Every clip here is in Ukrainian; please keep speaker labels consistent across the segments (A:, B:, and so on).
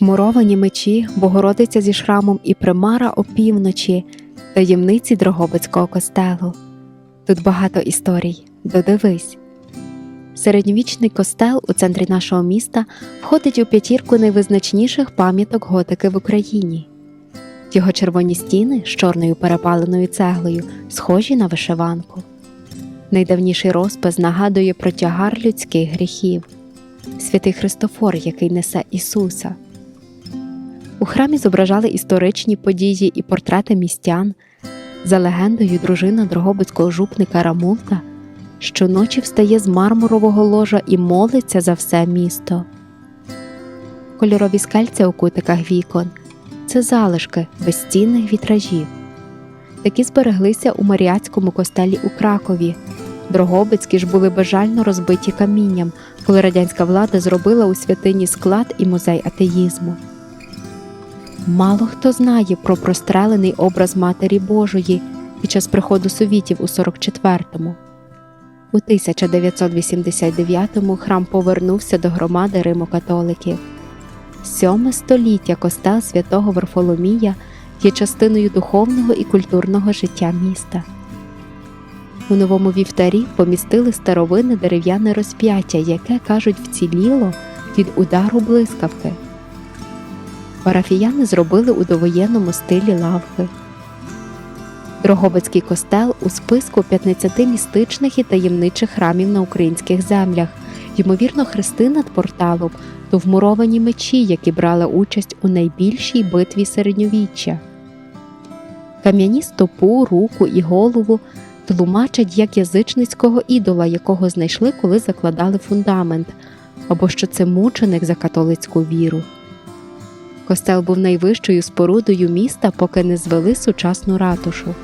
A: Вмуровані мечі, Богородиця зі шрамом і примара опівночі, таємниці Дрогобицького костелу. Тут багато історій, додивись. Середньовічний костел у центрі нашого міста входить у п'ятірку найвизначніших пам'яток готики в Україні. Його червоні стіни з чорною перепаленою цеглою схожі на вишиванку. Найдавніший розпис нагадує про тягар людських гріхів, святий Христофор, який несе Ісуса. У храмі зображали історичні події і портрети містян. За легендою, дружина дрогобицького жупника Рамулта щоночі встає з мармурового ложа і молиться за все місто. Кольорові скельця у кутиках вікон це залишки безцінних вітражів. Такі збереглися у Маріатському костелі у Кракові. Дрогобицькі ж були бажально розбиті камінням, коли радянська влада зробила у святині склад і музей атеїзму. Мало хто знає про прострелений образ Матері Божої під час приходу совітів у 44-му. У 1989-му храм повернувся до громади Римо-католиків. Сьоме століття костел святого Варфоломія є частиною духовного і культурного життя міста. У новому вівтарі помістили старовинне дерев'яне розп'яття, яке, кажуть, вціліло від удару блискавки. Парафіяни зробили у довоєнному стилі лавки. Дрогобицький костел у списку 15 містичних і таємничих храмів на українських землях. Ймовірно, хрести над порталом то вмуровані мечі, які брали участь у найбільшій битві середньовіччя. Кам'яні стопу, руку і голову тлумачать як язичницького ідола, якого знайшли, коли закладали фундамент, або що це мученик за католицьку віру. Костел був найвищою спорудою міста, поки не звели сучасну ратушу.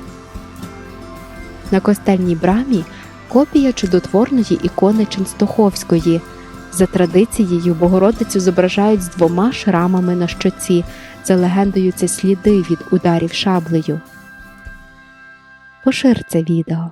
A: На костельній брамі копія чудотворної ікони Ченстоховської. За традицією, Богородицю зображають з двома шрамами на щоці. За легендою, це сліди від ударів шаблею. Пошир це відео.